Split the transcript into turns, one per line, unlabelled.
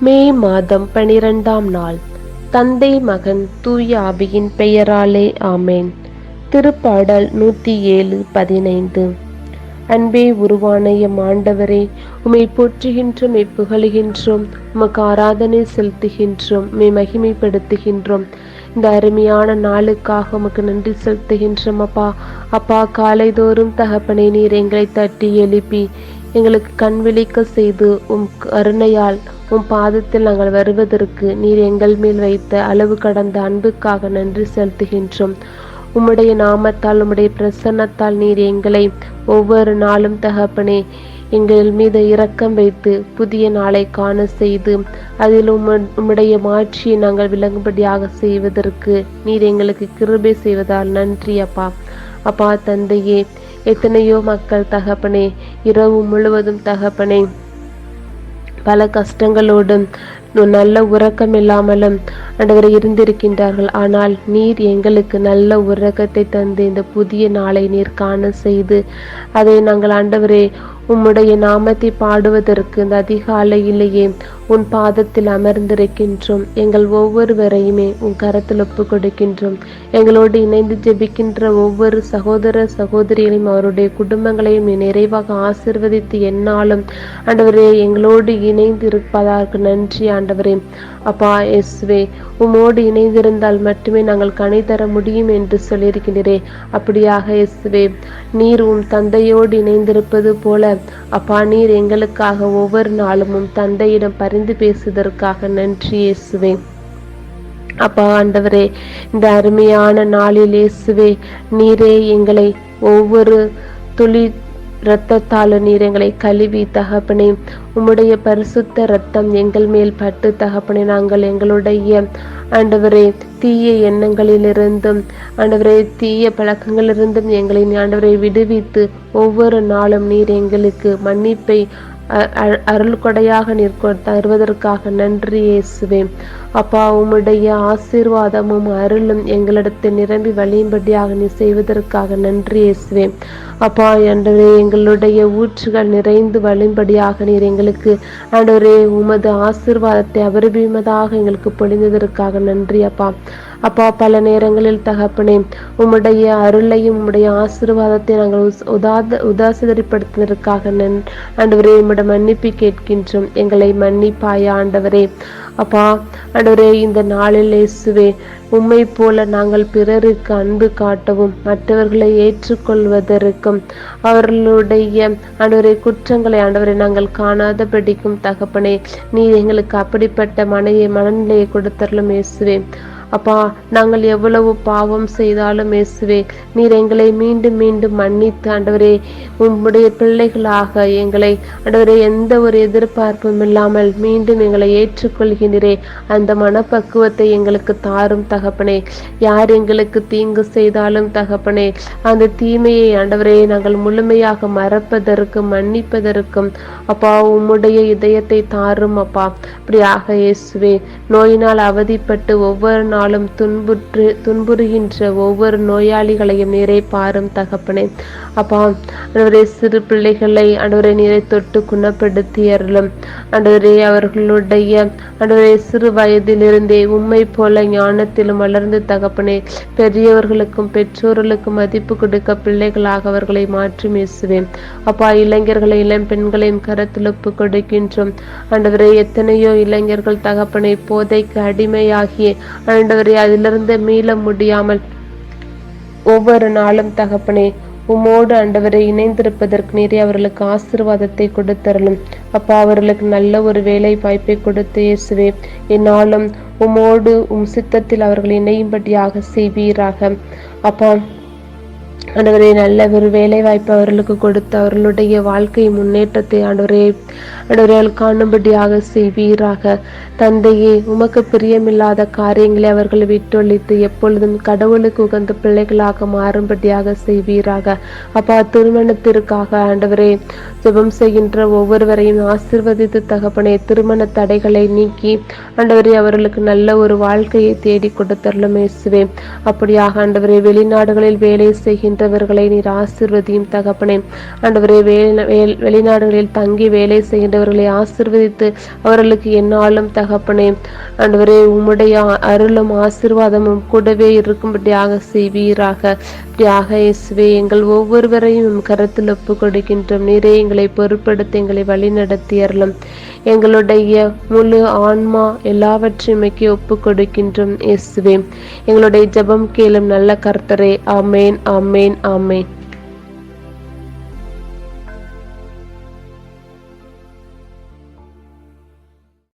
மே மாதம் பனிரெண்டாம் நாள். தந்தை மகன் தூய ஆவியின் பெயராலே ஆமேன். திருப்பாடல் நூற்றி ஏழு பதினைந்து. அன்பே உருவான எம் ஆண்டவரே உமை போற்றுகின்றோம் மெய் புகழுகின்றோம் உமக்கு ஆராதனை செலுத்துகின்றோம் மே மகிமைப்படுத்துகின்றோம். இந்த அருமையான நாளுக்காக உமக்கு நன்றி செலுத்துகின்றோம் அப்பா. அப்பா காலைதோறும் தகப்பனை நீர் எங்களை தட்டி எழுப்பி எங்களுக்கு கண் விழிக்க செய்து உம் கருணையால் உம் பாதத்தில் நாங்கள் வருவதற்கு நீர் எங்கள் மேல் வைத்த அளவு கடந்த அன்புக்காக நன்றி செலுத்துகின்றோம். உம்முடைய நாமத்தால் உம்முடைய பிரசன்னத்தால் நீர் எங்களை ஒவ்வொரு நாளும் தகப்பனே எங்கள் மீது இரக்கம் வைத்து புதிய நாளை காண செய்து அதில் உம் உம்முடைய மாட்சியை நாங்கள் விளங்கும்படியாக செய்வதற்கு நீர் எங்களுக்கு கிருபை செய்வதால் நன்றி அப்பா. அப்பா தந்தையே எத்தனையோ மக்கள் தகப்பனே இரவு முழுவதும் தகப்பனே பல கஷ்டங்களோடும் நல்ல உறக்கம் இல்லாமலும் ஆண்டவரை இருந்திருக்கின்றார்கள். ஆனால் நீர் எங்களுக்கு நல்ல உறக்கத்தை தந்து இந்த புதிய நாளை நீர் காண செய்து அதை நாங்கள் ஆண்டவரே உம்முடைய நாமத்தை பாடுவதற்கு இந்த அதிகாலையிலேயே உன் பாதத்தில் அமர்ந்திருக்கின்றோம். எங்கள் ஒவ்வொருவரையுமே உன் கரத்தில் ஒப்பு கொடுக்கின்றோம் எங்களோடு இணைந்து ஜெபிக்கின்ற ஒவ்வொரு சகோதர சகோதரிகளையும் அவருடைய குடும்பங்களையும் நிறைவாக ஆசிர்வதித்து என்னாலும் ஆண்டவரே எங்களோடு இணைந்து இருப்பதற்கு நன்றி ஆண்டவரே. அப்பா எஸ்வே உமோடு இணைந்திருந்தால் மட்டுமே நாங்கள் கனி தர முடியும் என்று சொல்லியிருக்கின்றே அப்படியாக எஸ்வே நீர் உம் தந்தையோடு இணைந்திருப்பது போல அப்பா நீர் எங்களுக்காக ஒவ்வொரு நாளும் உம் தந்தையிடம் பரிந்து பேசுவதற்காக நன்றி இயேசுவே. அப்பா ஆண்டவரே இந்த அருமையான நாளில் இயேசுவே நீரே எங்களை ஒவ்வொரு துளி இரத்தத்தால நீர் எங்களை கழுவி தகப்பனே. உம்முடைய பரிசுத்த ரத்தம் எங்கள் மேல் பட்டு தகப்பனே. நாங்கள் எங்களுடைய ஆண்டவரே தீய எண்ணங்களிலிருந்தும் ஆண்டவரே தீய பழக்கங்களிலிருந்தும் எங்களை ஆண்டவரை விடுவித்து ஒவ்வொரு நாளும் நீர் எங்களுக்கு மன்னிப்பை அருள் கொடையாக நீர் தருவதற்காக நன்றி இயேசுவே அப்பா உம்முடைய ஆசீர்வாதமும் அருளும் எங்களிடத்தை நிரம்பி வழியும்படியாக நீ செய்வதற்காக நன்றி இயேசுவே அப்பா என்றே எங்களுடைய ஊற்றுகள் நிறைந்து வழியும்படியாக நீர் எங்களுக்கு ஆண்டவரே உமது ஆசீர்வாதத்தை அபரிபிமதாக எங்களுக்கு பொழிந்ததற்காக நன்றி அப்பா. அப்பா பல நேரங்களில் தகப்பனே உம்முடைய அருளையும் உம்முடைய ஆசீர்வாதத்தை நாங்கள் உதாத உதாசிதரிப்படுத்துவதற்காக நன் ஆண்டவரே உம்மிடம் மன்னிப்பு கேட்கின்றோம். எங்களை மன்னிப்பாயா ஆண்டவரே. அப்பா ஆண்டவரே இந்த நாளில் இயேசுவே உம்மை போல நாங்கள் பிறருக்கு அன்பு காட்டவும் மற்றவர்களை ஏற்றுக்கொள்வதற்கும் அவர்களுடைய ஆண்டவரை குற்றங்களை ஆண்டவரை நாங்கள் காணாத படிக்கும் தகப்பனே நீ எங்களுக்கு அப்படிப்பட்ட மனையை மனநிலையை கொடுத்தரலும் இயேசுவே. அப்பா நாங்கள் எவ்வளவு பாவம் செய்தாலும் இயேசுவே நீர் எங்களை மீண்டும் மீண்டும் மன்னித்து ஆண்டவரே உம்முடைய பிள்ளைகளாக எங்களை ஆண்டவரே எந்த ஒரு எதிர்பார்ப்பும் இல்லாமல் மீண்டும் எங்களை ஏற்றுக்கொள்கின்றே அந்த மனப்பக்குவத்தை எங்களுக்கு தாரும் தகப்பனே. யார் எங்களுக்கு தீங்கு செய்தாலும் தகப்பனே அந்த தீமையை ஆண்டவரே நாங்கள் முழுமையாக மறப்பதற்கும் மன்னிப்பதற்கும் அப்பா உம்முடைய இதயத்தை தாரும் அப்பா. அப்படியாக இயேசுவே நோயினால் அவதிப்பட்டு ஒவ்வொரு நாளும் துன்புற்று துன்புறுகின்ற ஒவ்வொரு நோயாளிகளையும் நீரை பாரும் தகப்பனே. அப்பா அன்றுவரே சிறு பிள்ளைகளை அன்றுவரை நீரை தொட்டு குணப்படுத்தி அருளும். அன்றுவரே அவர்களுடைய அண்டவரே சிறு வயதிலிருந்தே உண்மை போல ஞானத்திலும் வளர்ந்து தகப்பனே பெரியவர்களுக்கும் பெற்றோர்களுக்கும் மதிப்பு கொடுக்க பிள்ளைகளாக அவர்களை மாற்றி பேசுவேன் அப்பா இளைஞர்களை இளம் பெண்களையும் கருத்துழுப்பு கொடுக்கின்றோம். ஆண்டவரே எத்தனையோ இளைஞர்கள் தகப்பனை போதைக்கு அடிமையாகி ஆண்டவரே அதிலிருந்து மீள முடியாமல் ஒவ்வொரு நாளும் தகப்பனே உம்மோடு ஆண்டவரை இணைந்திருப்பதற்கு நேரே அவர்களுக்கு ஆசிர்வாதத்தை கொடுத்தரலும் அப்பா அவர்களுக்கு நல்ல ஒரு வேலை வாய்ப்பை கொடுத்து இயேசுவே என்னாலும் உம்மோடு உம் சித்தத்தில் அவர்கள் இணையும்படியாக செய்வீராக. அப்பா ஆண்டவரே நல்ல ஒரு வேலை வாய்ப்பு அவர்களுக்கு கொடுத்து அவர்களுடைய வாழ்க்கை முன்னேற்றத்தை ஆண்டவரே ஆண்டவர்கள் காணும்படியாக செய்வீராக. தந்தையே உமக்கு பிரியமில்லாத காரியங்களை அவர்கள் விட்டொழித்து எப்பொழுதும் கடவுளுக்கு உகந்த பிள்ளைகளாக மாறும்படியாக செய்வீராக. அப்பா திருமணத்திற்காக ஆண்டவரே ஜெபம் செய்கின்ற ஒவ்வொருவரையும் ஆசிர்வதித்து தகப்பனே திருமண தடைகளை நீக்கி ஆண்டவரே அவர்களுக்கு நல்ல ஒரு வாழ்க்கையை தேடி கொடுத்தரலும் இயேசுவே. அப்படியாக ஆண்டவரே வெளிநாடுகளில் வேலை செய்கின்ற செய்கின்றவர்களை நீர் ஆசிர்வதியும் தகப்பனே. ஆண்டவரே வெளிநாடுகளில் தங்கி வேலை செய்கின்றவர்களை ஆசிர்வதித்து அவர்களுக்கு என்னாலும் தகப்பனே. ஆண்டவரே உம்முடைய அருளும் ஆசீர்வாதமும் கூடவே இருக்கும்படியாக செய்வீராக. இப்படியாக இயேசுவே எங்கள் ஒவ்வொருவரையும் கருத்தில் கரத்தில் ஒப்பு கொடுக்கின்றோம் நீரே எங்களை பொறுப்படுத்தி எங்களை வழிநடத்தி அருளும். எங்களுடைய முழு ஆன்மா எல்லாவற்றையும் ஒப்பு கொடுக்கின்றோம் இயேசுவே எங்களுடைய ஜெபம் கேளும் நல்ல கர்த்தரே. ஆமேன் ஆமேன். ஆமேன்